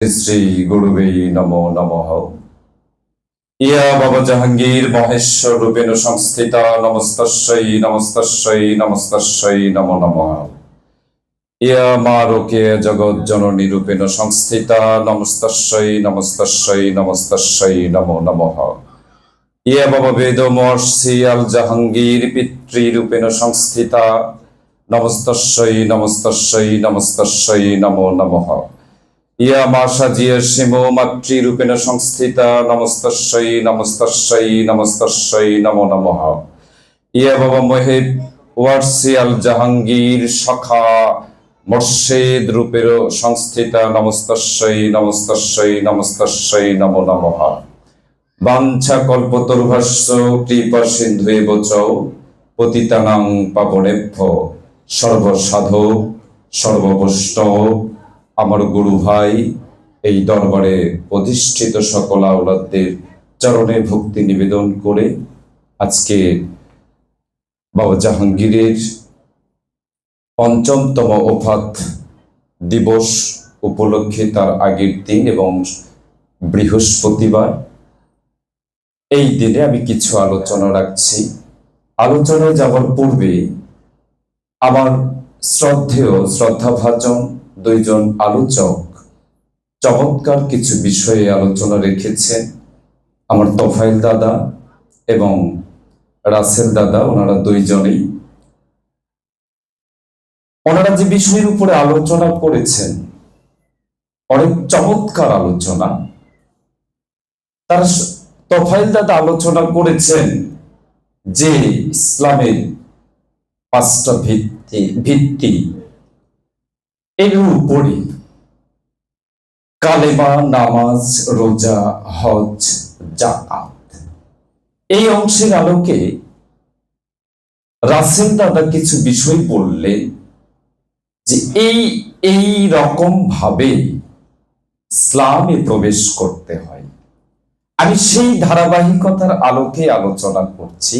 শ্রী গুরুবে নমো নমঃ। ইয়া বাবা জাহাঙ্গীর মহেশ্বর রূপেণ সংস্থিতা, নমস্তস্যৈ নমস্তস্যৈ নমস্তস্যৈ নম নমঃ। ইয়া মা রোকে জগৎ জননী রূপেণ সংস্থিতা, নমস্তস্যৈ নমস্তস্যৈ নমস্তস্যৈ নমো নমঃ। ইয়া বাবা বেদ মহর্ষি আল জাহাঙ্গীর পিতৃরূপেণ সংস্থিতা, নমস্তস্যৈ নমস্তস্যৈ নমস্তস্যৈ নম নমঃ। ইয়া মা সাজিয়া শিম মাতৃরূপেণ সংস্থিতা নমস্তস্যৈ নমস্তস্যৈ নমস্তস্যৈ নমো নমঃ। ইয়া বাবা মহেব ওয়ার্সি আল জাহাঙ্গীর সখা, মর্শেদ রূপের সংস্থিতা নমস্তস্যৈ নমস্তস্যৈ নমস্তস্যৈ নমো নমঃ। বাঞ্ছা কল্পতরুভাষ্য কৃপা সিন্ধু এবচ পতিতানাং পাবনেভ্য। সর্বসাধু সর্ববৈষ্ণব আমার গুরু ভাই, এই দরবারে প্রতিষ্ঠিত সকল আওলাদদের চরণে ভক্তি নিবেদন করে আজকে বাবা জাহাঙ্গীরের পঞ্চমতম ওফাত দিবস উপলক্ষে তার আগের দিন এবং বৃহস্পতিবার। এই দিনে আমি কিছু আলোচনা রাখছি। আলোচনায় যাওয়ার পূর্বে আমার শ্রদ্ধেয়, শ্রদ্ধাভাজন দুইজন আলোচক। চমৎকার কিছু বিষয়ে আলোচনা রেখেছেন আমার তোফাইল দাদা এবং রাসেল দাদা, ওনারা দুইজনেই। ওনারা যে বিষয়ের উপরে আলোচনা করেছেন, অনেক চমৎকার আলোচনা। তার তফাইল দাদা আলোচনা করেছেন যে ইসলামের পাঁচটা ভিত্তি ভিত্তি এর উপরে কালেমা, নামাজ, রোজা, হজ জাকাত এই অংশের আলোকে রাসেল দাদা কিছু বিষয় বললেন যে এই এই রকম ভাবে ইসলামে প্রবেশ করতে হয়। আমি সেই ধারাবাহিকতার আলোকে আলোচনা করছি।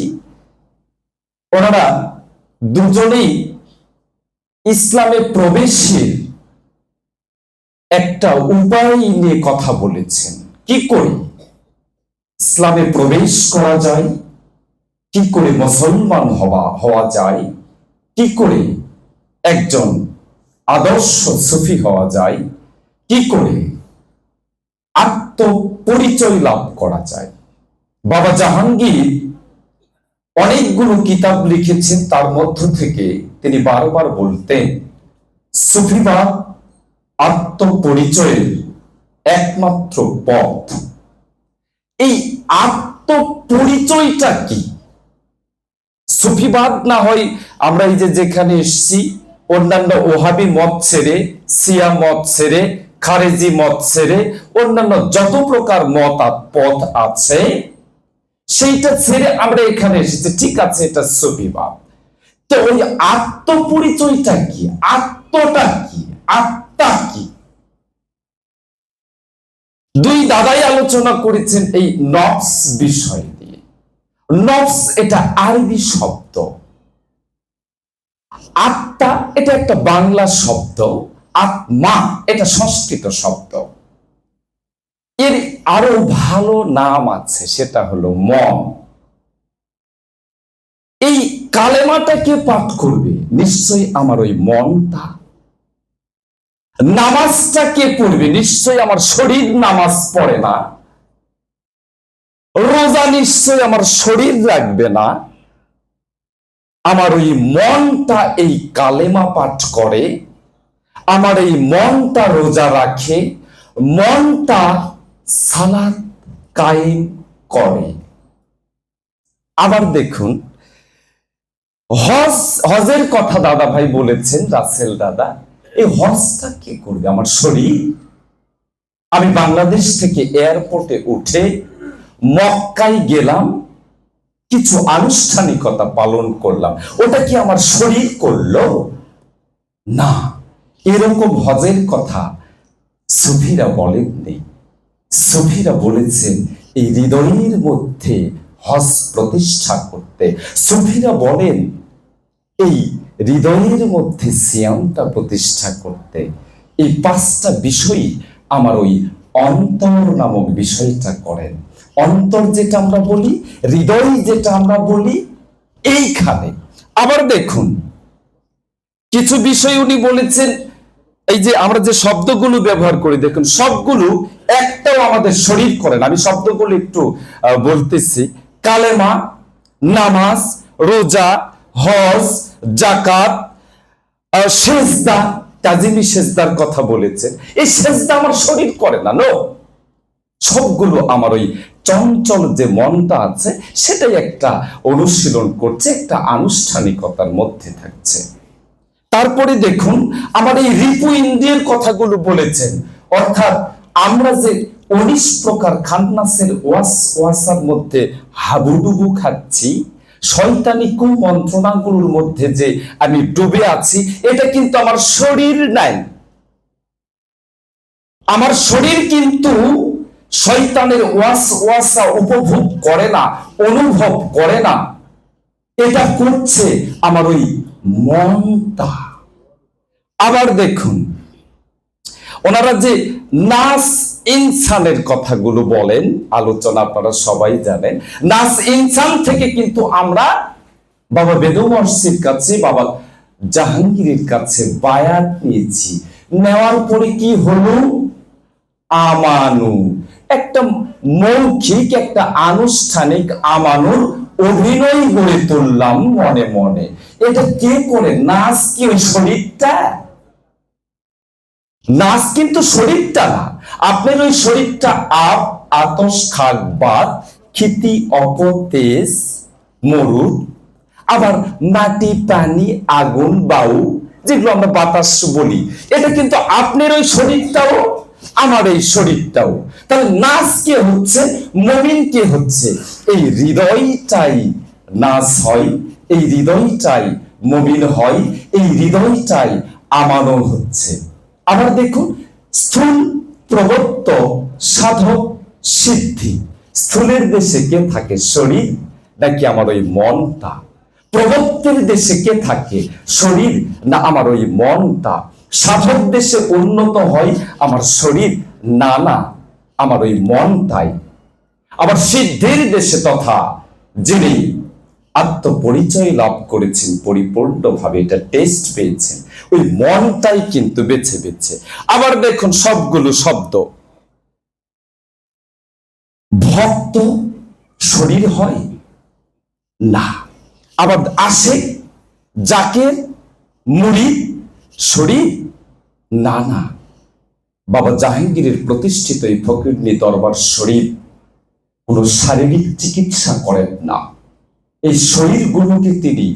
ওনারা দুজনেই ইসলামে প্রবেশের একটা উপায় নিয়ে কথা বলেছেন। কি করে? ইসলামে প্রবেশ করা যায়? কি করে মুসলমান হওয়া হওয়া যায়? কি করে একজন আদর্শ সুফি হওয়া যায়? কি করে আত্মপরিচয় লাভ করা যায়? বাবা জাহাঙ্গীর অনেকগুলো কিতাব লিখেছেন, তার মধ্য থেকে তিনি বারবার বলতেন সুফিবাদ আত্মপরিচয়ের একমাত্র পথ। এই আত্মপরিচয়টা কি? সুফিবাদ না হয় আমরা এই যে যেখানে এসছি, অন্যান্য ওহাবি মত ছেড়ে সিয়া মত ছেড়ে, খারেজি মত ছেড়ে, অন্যান্য যত প্রকার মত পথ আছে, সেইটা ছেড়ে আমরা এখানে এসেছি। ঠিক আছে, এটা সুফিবাদ। তো ওই আত্মপরিচয়টা কি? আত্মটা কি? আত্মা আলোচনা করেছেন এই নফস বিষয় দিয়ে নফস এটা আরবি শব্দ। আত্মা এটা একটা বাংলা শব্দ। আত্মা এটা সংস্কৃত শব্দ। এর আরও ভালো নাম আছে, সেটা হলো মন। এই কালেমাটা কে পাঠ করবে? নিশ্চয়ই আমার ওই মনটা। নামাজটা কে পড়বে? নিশ্চয়ই আমার শরীর নামাজ পড়ে না। রোজা নিশ্চয়ই আমার শরীর রাখবে না। আমার ওই মনটা এই কালেমা পাঠ করে, আমার এই মনটা রোজা রাখে, মনটা সালাত কায়েম করে। আবার দেখুন, হজ হজের কথা দাদা ভাই বলেছেন, রাসেল দাদা, এই হজটা কে করবে? আমার শরীর। আমি বাংলাদেশ থেকে এয়ারপোর্টে উঠে মক্কায় গেলাম, কিছু আনুষ্ঠানিকতা পালন করলাম। ওটা কি আমার শরীর করল? না, এরকম হজের কথা সুফিরা বলেননি। সুফিরা বলেছেন, এই হৃদয়ের মধ্যে হজ প্রতিষ্ঠা করতে। সুফিরা বলেন, এই হৃদয়ের মধ্যে সিয়ামটা প্রতিষ্ঠা করতে। এই পাঁচটা বিষয়ই আমার ওই অন্তর নামক বিষয়টা করেন। অন্তর যেটা আমরা বলি, হৃদয় যেটা আমরা বলি, এইখানে। আবার দেখুন, কিছু বিষয় উনি বলেছেন, এই যে আমরা যে শব্দগুলো ব্যবহার করি, দেখুন, সবগুলো একটাও আমাদের শরীর করে না। আমি শব্দগুলো একটু বলতেছি। কালেমা, নামাজ, রোজা, হজ জাকাত সেজদা। কাজিমি সেজদার কথা বলেছেন। এই সেজদা আমার শরীর করে না, নো। সবগুলো আমার ওই চঞ্চল যে মনটা আছে, সেটাই একটা অনুশীলন করছে, একটা আনুষ্ঠানিকতার মধ্যে থাকছে। তারপরে দেখুন আমার এই রিপু ইন্দ্রিয়ের কথাগুলো বলেছেন। অর্থাৎ আমরা যে উনিশ প্রকার খান্নাসের ওয়াস ওয়াসার মধ্যে হাবুডুবু খাচ্ছি, শয়তানি কুমন্ত্রণাগুলোর মধ্যে যে আমি ডুবে আছি, এটা কিন্তু আমার শরীর নাই। আমার শরীর কিন্তু শয়তানের ওয়াস, ওয়াসা উপভোগ করে না, অনুভব করে না। এটা করছে আমার ওই মনটা। আবার দেখুন, ওনারা যে নাস ইনসানের কথাগুলো বলেন, আলোচনা আপনারা সবাই জানেন। নাস ইনসান থেকে কিন্তু আমরা বাবা বেদমর্ষির কাছে, বাবা জাহাঙ্গীরের কাছে বায়াত নিয়েছি নেওয়ার পরে কি হলো? আমানু। একটা মৌখিক, একটা আনুষ্ঠানিক আমানুর অভিনয় গড়ে তুললাম মনে মনে। এটা কে করে? নাচ কি ওই শরীরটা? নাচ কিন্তু শরীরটা না। আপনার ওই শরীরটা আপ, আতস খাক বাদ খিতি অপতেজ মরু আবার মাটি, পানি, আগুন, বায়ু, যেগুলো আমরা বাতাস বলি। এটা কিন্তু আপনার ওই শরীরটাও আমার এই শরীরটাও। তাহলে নাচ কে হচ্ছে? মমিন কে হচ্ছে? এই হৃদয়টাই নাচ হয়, এই হৃদয়টাই মমিন হয়, এই হৃদয়টাই আমানও হচ্ছে। আবার দেখুন, স্থূল প্রবত্ত সাধক সিদ্ধি। স্থূলের দেশে কে থাকে? শরীর, নাকি আমার ওই মনটা? প্রবত্তের দেশে কে থাকে? শরীর, না আমার ওই মনটা? দেশে উন্নত হয়, আমার শরীর না না আমার ওই মনটাই আবার সিদ্ধির দেশে তথা যিনি আত্মপরিচয় লাভ করেছেন, পরিপূর্ণভাবে এটা টেস্ট পেয়েছেন, ওই মনটাই কিন্তু বেছে বেছে। আবার দেখুন সবগুলো শব্দ। ভক্ত শরীর হয়? না। আবার আসে যাকে মুড়ি শরীর না না। বাবা জাহাঙ্গীরের প্রতিষ্ঠিত এই ফকিরনি দরবার শরীফ কোনো শারীরিক চিকিৎসা করেন না। এই শরীরগুলোকে তিনি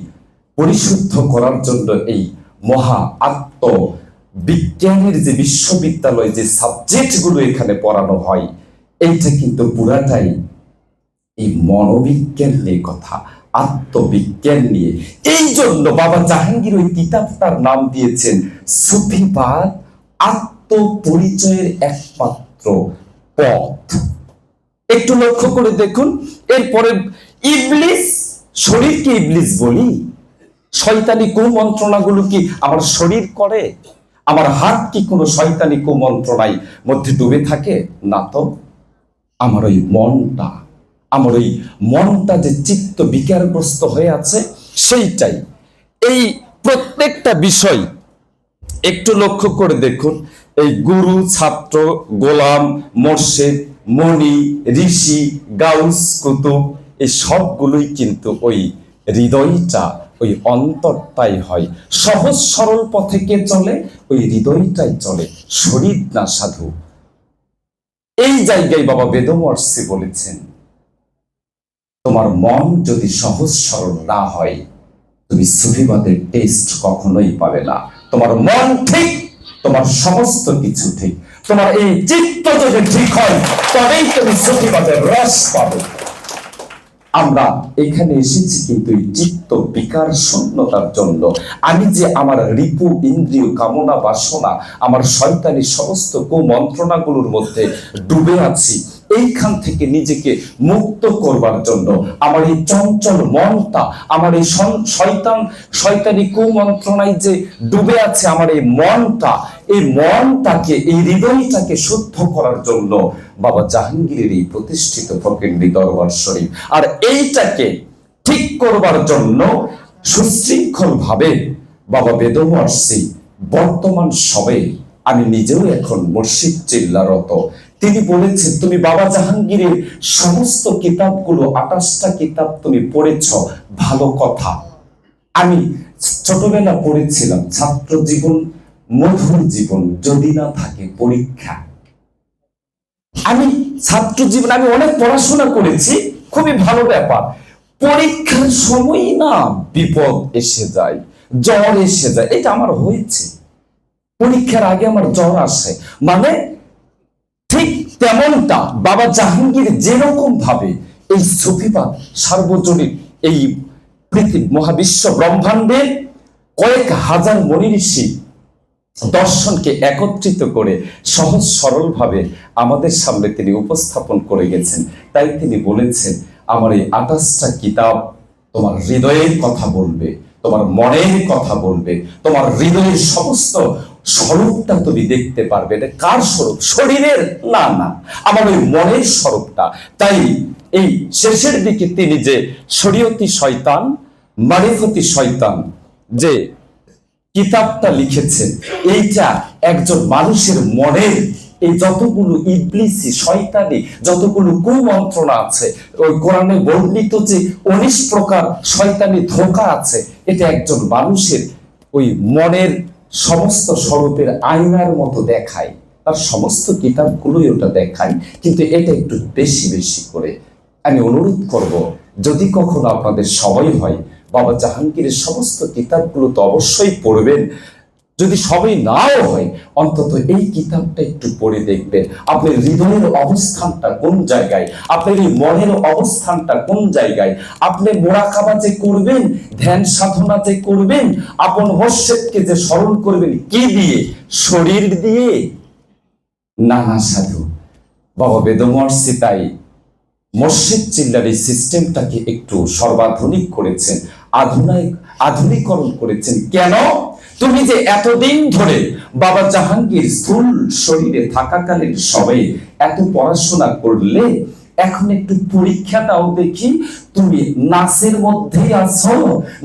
পরিশুদ্ধ করার জন্য এই মহা আত্ম বিজ্ঞানের যে বিশ্ববিদ্যালয়, যে সাবজেক্টগুলো এখানে পড়ানো হয়, এইটা কিন্তু পুরাটাই এই মনোবিজ্ঞান নিয়ে কথা। আত্মবিজ্ঞান নিয়ে। এই জন্য বাবা জাহাঙ্গীর ওই কিতাবটার নাম দিয়েছেন সুফিবাদ, আত্মপরিচয়ের একমাত্র পথ। একটু লক্ষ্য করে দেখুন, এরপরে ইবলিস শরীরকে ইবলিস বলি? শয়তানি কুমন্ত্রণাগুলো কি আমার শরীর করে? আমার হাত কি কোনো শয়তানি কুমন্ত্রণায় মধ্যে ডুবে থাকে? না তো, আমার ওই মনটা আমার ওই মনটা যে চিত্ত বিকারগ্রস্ত হয়ে আছে, সেইটাই। এই প্রত্যেকটা বিষয় একটু লক্ষ্য করে দেখুন। এই গুরু, ছাত্র, গোলাম, মোর্শেদ, মণি, ঋষি, গাউস, কুতুব, এই সবগুলোই কিন্তু ওই হৃদয়টা, ওই অন্তরটাই হয়। সহজ, সরল পথে কে চলে? ওই হৃদয়টাই চলে। শরীর না সাধু। এই জায়গায় বাবা বেদমর্ষি বলেছেন তোমার মন যদি সহজ সরল না হয়, তুমি সুফিবাদের টেস্ট কখনোই পাবে না। তোমার মন ঠিক, তোমার সমস্ত কিছু ঠিক। তোমার এই চিত্ত যদি ঠিক হয়, তবেই তুমি সুফিবাদের রস পাবে। আমরা এখানে এসেছি কিন্তু এই চিত্ত বিকার শূন্যতার জন্য। আমি যে আমার রিপু, ইন্দ্রিয় কামনা, বাসনা, আমার শয়তানি সমস্ত কুমন্ত্রণাগুলোর মধ্যে ডুবে আছি এইখান থেকে নিজেকে মুক্ত করবার জন্য। আমার এই চঞ্চল মনটা, আমার এই শয়তান, শয়তানি কুমন্ত্রণায় যে ডুবে আছে আমার এই মনটা, এই মনটাকে, এই হৃদয়টাকে শুদ্ধ করার জন্য বাবা জাহাঙ্গীরের এই প্রতিষ্ঠিত ফকিন্দি দরবার শরীফ। আর এইটাকে ঠিক করবার জন্য সুশৃঙ্খল ভাবে বাবা বেদমর্ষি বর্তমান সবে আমি নিজেও এখন মুর্শিদ চিল্লারত তিনি বলেছেন, তুমি বাবা জাহাঙ্গীরের সমস্ত কিতাবগুলো, আঠাশটা কিতাব তুমি পড়েছ, ভালো কথা। আমি ছোটবেলা পড়েছিলাম, ছাত্র জীবন, মধুর জীবন, যদি না থাকে পরীক্ষা। আমি ছাত্র জীবন, আমি অনেক পড়াশোনা করেছি, খুবই ভালো ব্যাপার। পরীক্ষার সময় না বিপদ এসে যায়, জ্বর এসে যায়, এটা আমার হয়েছে। পরীক্ষার আগে আমার জ্বর আসে। মানে তেমনটা বাবা জাহাঙ্গীর যেরকম ভাবে এই সুফিবাদ সার্বজনীন এই পৃথিবী মহাবিশ্ব ব্রহ্মাণ্ডের কয়েক হাজার মনি ঋষি দর্শনকে একত্রিত করে সহজ সরল ভাবে আমাদের সামনে তিনি উপস্থাপন করে গেছেন। তাই তিনি বলেছেন, আমার এই আঠাশটা কিতাব তোমার হৃদয়ের কথা বলবে, তোমার মনের কথা বলবে, তোমার হৃদয়ের সমস্ত স্বরূপটা তুমি দেখতে পারবে। এটা কার স্বরূপ? শরীরের না না। আমার ওই মনের স্বরূপটা। তাই এই শেষের দিকে তিনি যে শরীয়তি শয়তান মারিফতি শয়তান যে কিতাবটা লিখেছেন, এইটা একজন মানুষের মনের এই যতগুলো ইবলিসি, শয়তানি, যতগুলো কুমন্ত্রণা আছে, ওই কোরআনে বর্ণিত যে উনিশ প্রকার শয়তানি ধোকা আছে, এটা একজন মানুষের ওই মনের সমস্ত স্বরূপের আয়নার মতো দেখায়। তার সমস্ত কিতাবগুলোই ওটা দেখায়। কিন্তু এটা একটু বেশি বেশি করে আমি অনুরোধ করব, যদি কখনো আপনাদের সময় হয়, বাবা জাহাঙ্গীরের সমস্ত কিতাবগুলো তো অবশ্যই পড়বেন। যদি সবই নাও হয়, অন্তত এই কিতাবটা একটু পড়ে দেখবেন। আপনার হৃদয়ের অবস্থানটা কোন জায়গায়? আপনার এই মনের অবস্থানটা কোন জায়গায়? আপনি মোরাকাবা যে করবেন, ধ্যান সাধনা যে করবেন, আপন মোর্শেদকে যে স্মরণ করবেন, কি দিয়ে? শরীর দিয়ে? না না, সাধু। বাবা বেদমর্ষি তাই মসজিদ চিল্লার এই সিস্টেমটাকে একটু সর্বাধুনিক করেছেন আধুনিক আধুনিকরণ করেছেন। কেন? তুমি যে এতদিন ধরে বাবা জাহাঙ্গীর স্থূল শরীরে থাকাকালীন সবে এত পড়াশোনা করলে, এখন একটু পরীক্ষা দাও দেখি তুমি নাসের মধ্যেই আছো?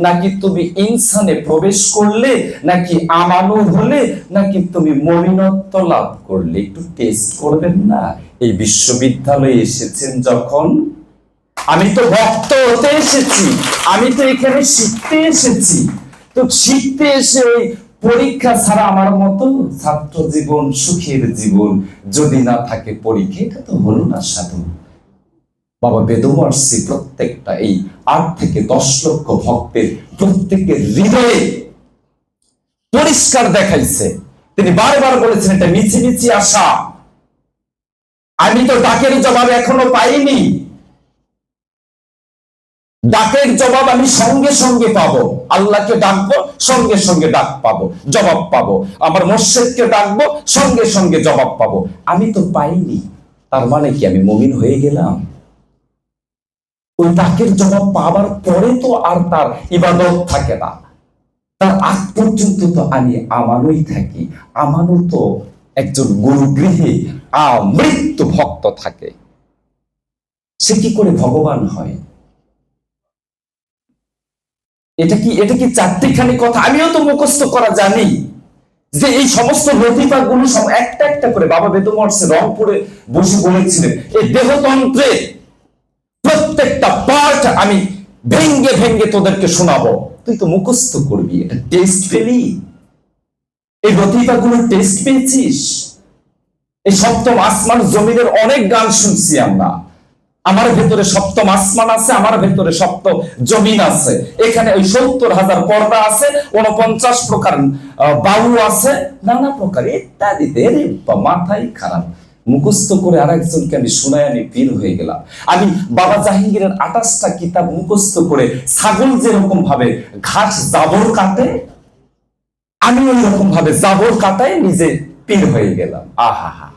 নাকি তুমি ইনসানে প্রবেশ করলে, নাকি আমানু হলে, নাকি তুমি মমিনত্ব লাভ করলে? একটু টেস্ট করবেন না? এই বিশ্ববিদ্যালয়ে এসেছেন যখন? আমি তো ভক্ত হতে এসেছি। আমি তো এখানে শিখতে এসেছি। তো শিখতে এসে ওই পরীক্ষা ছাড়া আমার মতো ছাত্র জীবন সুখের জীবন যদি না থাকে পরীক্ষা, এটা তো হলো না সাধু বাবা বেদমর্ষি প্রত্যেকটা এই আট থেকে দশ লক্ষ ভক্তের প্রত্যেকের হৃদয়ে পরিষ্কার দেখাইছে। তিনি বারবার বলেছেন, এটা মিছি মিছি আশা। আমি তো ডাকের জবাব এখনও পাইনি। ডাকের জবাব আমি সঙ্গে সঙ্গে পাবো। আল্লাহকে ডাকবো, সঙ্গে সঙ্গে ডাক পাবো, জবাব পাবো। আমার মোর্শেদকে ডাকবো, সঙ্গে সঙ্গে জবাব পাবো। আমি তো পাইনি। তার মানে কি আমি মমিন হয়ে গেলাম? ওই ডাকের জবাব পাবার পরে তো আর তার ইবাদত থাকে না। তার আগ পর্যন্ত তো আমি আমানই থাকি। আমানও তো একজন গুরুগৃহে আমৃত্যু ভক্ত থাকে। সে কি করে ভগবান হয়? এটা কি এটা কি চারটিখানি কথা? আমিও তো মুখস্থ করা জানি যে এই সমস্ত লতিপা গুলো সব একটা একটা করে বাবা বেদমর্ষে রংপুরে বসে বলেছিলেন। এই দেহতন্ত্রে প্রত্যেকটা পার্ট আমি ভেঙ্গে ভেঙ্গে তোদেরকে শোনাবো। তুই তো মুখস্থ করবি, এটা টেস্ট পেলি। এই লতিপা গুলোর টেস্ট পেয়েছিস? এই সপ্তম আসমান জমিনের অনেক গান শুনছি আমরা। আমার ভেতরে সপ্তম আসমান আছে, আমার ভেতরে সপ্তম জমিন আছে। এখানে ওই সত্তর হাজার পর্দা আছে উনপঞ্চাশ প্রকার বায়ু আছে, নানা প্রকার, ইত্যাদিতে। মাথাই খারাপ। মুখস্থ করে আর একজনকে আমি শোনায় আমি পীর হয়ে গেলাম। আমি বাবা জাহাঙ্গীরের আঠাশটা কিতাব মুখস্থ করে ছাগল যেরকম ভাবে ঘাস জাবর কাটে, আমি ওই রকম ভাবে জাবর কাটায় নিজে পীর হয়ে গেলাম। আহা হা।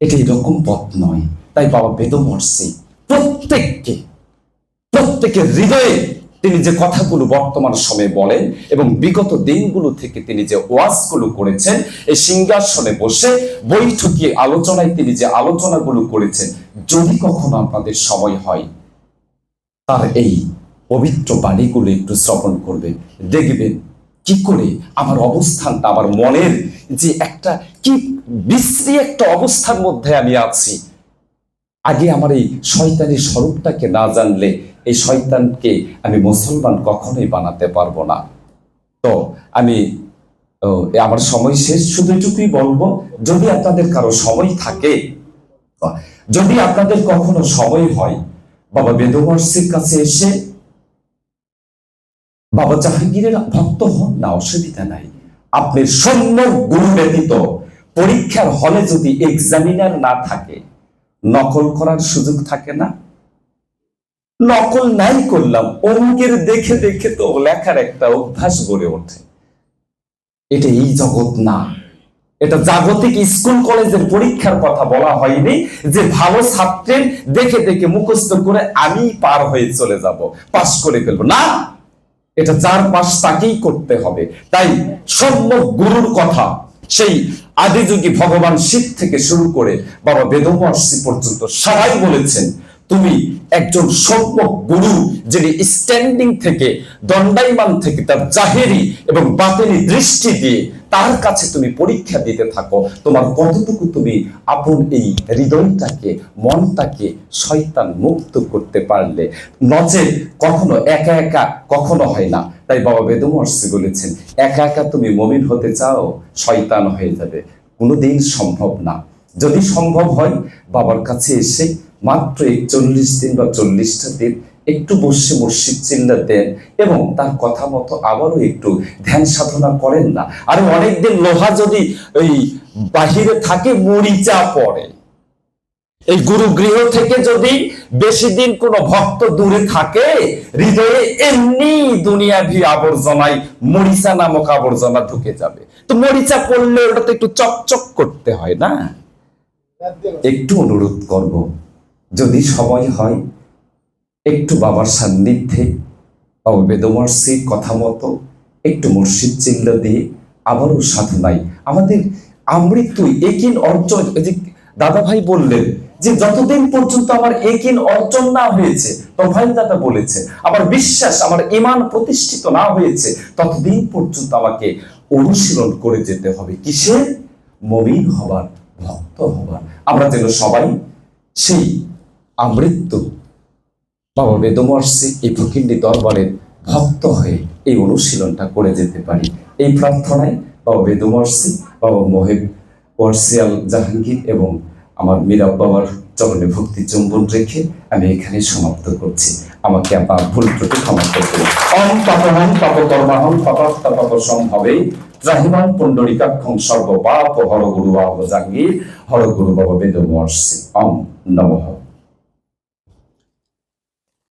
এটা এরকম পথ নয়। তাই বাবা বেদ বেদমর্ষি প্রত্যেককে, প্রত্যেকের হৃদয়ে তিনি যে কথাগুলো বর্তমান সময়ে বলেন এবং বিগত দিনগুলো থেকে তিনি যে ওয়াজগুলো করেছেন, এই সিংহাসনে বসে বৈঠকে আলোচনায় তিনি যে আলোচনাগুলো করেছেন, যদি কখনো আপনাদের সময় হয়, তার এই পবিত্র বাণীগুলো একটু শ্রবণ করবে দেখবেন কি করে আমার অবস্থানটা, আমার মনের যে একটা, কি বিশ্রী একটা অবস্থার মধ্যে আমি আছি। আগে আমার এই শয়তানের স্বরূপটাকে না জানলে এই শয়তানকে আমি মুসলমান কখনোই বানাতে পারব না। তো আমি আমার সময় শেষ, শুধু এটুকুই বলব, যদি আপনাদের কারও সময় থাকে, যদি আপনাদের কখনো সময় হয়, বাবা বেদমর্ষির কাছে এসে, বাবা জাহাঙ্গীরের ভক্ত হন, না, অসুবিধা নাই। আপনি সৈন্য গুরু ব্যতীত, পরীক্ষার হলে যদি এক্সামিনার না থাকে নকল করার সুযোগ থাকে না। নকল নাই করলাম অঙ্কের দেখে দেখে তো লেখার একটা অভ্যাস গড়ে ওঠে। এটা এই জগৎ না। এটা জাগতিক স্কুল কলেজের পরীক্ষার কথা বলা হয়নি যে ভালো ছাত্রের দেখে দেখে মুখস্থ করে আমি পার হয়ে চলে যাব, পাশ করে ফেলব। না, এটা যার পাশ তাকেই করতে হবে। তাই সম্যক গুরুর কথা সেই আদিযুগী ভগবান শিব থেকে শুরু করে বাবা বেদমহর্ষি পর্যন্ত সবাই বলেছেন, তুমি একজন সভ্য গুরু যিনি স্ট্যান্ডিং থেকে দণ্ডাইমান থেকে তার জাহেরি এবং বাতেরি দৃষ্টি দিয়ে তার কাছে তুমি পরীক্ষা দিতে থাকো। তোমার কতটুকু তুমি আপন এই হৃদয়টাকে, মনটাকে শয়তান মুক্ত করতে পারলে? নচে কখনো একা একা কখনো হয় না। তাই বাবা বেদমহর্ষি বলেছেন, একা একা তুমি মমিন হতে চাও, শয়তান হয়ে যাবে। কোনোদিন সম্ভব না। যদি সম্ভব হয়, বাবার কাছে এসে মাত্র একচল্লিশ দিন বা চল্লিশটা দিন একটু বসে মসজিদ চিল্লা দেন এবং তার কথা মতো আবারও একটু ধ্যান সাধনা করেন না। আর অনেকদিন লোহা যদি ওই বাহিরে থাকে, মরিচা পড়ে। এই গুরু গৃহ থেকে যদি বেশি দিন কোনো ভক্ত দূরে থাকে, হৃদয়ে এমনি দুনিয়াভি আবর্জনায় মরিচা নামক আবর্জনা ঢুকে যাবে। তো মরিচা পড়লে ওটা তো একটু চকচক করতে হয় না? একটু অনুরোধ করব, যদি সময় হয় একটু বাবার সান্নিধ্যে, বাবা বেদমর্ষির কথা মতো, একটু মসজিদ চিল্লা দিয়ে আবারও সাধনায়। আমাদের আমৃত্যু একিন অর্জন যে দাদা ভাই বললেন যে যতদিন পর্যন্ত আমার একিন অর্জন না হয়েছে ভাই দাদা বলেছে, আমার বিশ্বাস, আমার ইমান প্রতিষ্ঠিত না হয়েছে, ততদিন পর্যন্ত আমাকে অনুশীলন করে যেতে হবে। কিসের? মমিন হবার, ভক্ত হবার। আমরা যেন সবাই সেই আমৃত্যু বাবা বেদমর্ষি এই প্রকৃতি দরবারের ভক্ত হয়ে এই অনুশীলনটা করে যেতে পারি। এই প্রার্থনায় বাবা বেদমর্ষি বাবা মহেব ওয়ার্সিয়াল জাহাঙ্গীর এবং আমার মীরা বাবার চরণে ভক্তি চুম্বন রেখে আমি এখানে সমাপ্ত করছি। আমাকে আবার ভুল ত্রুটি ক্ষমা করতে অম পাপহম পাপ পাপাত্তা পাপ সম্ভবে ত্রাহিমাং পুণ্ডরিকাক্ষং সর্ব পাপ হর গুরু বাবা জাহাঙ্গীর, হর গুরু বাবা বেদমর্ষি অম নমঃ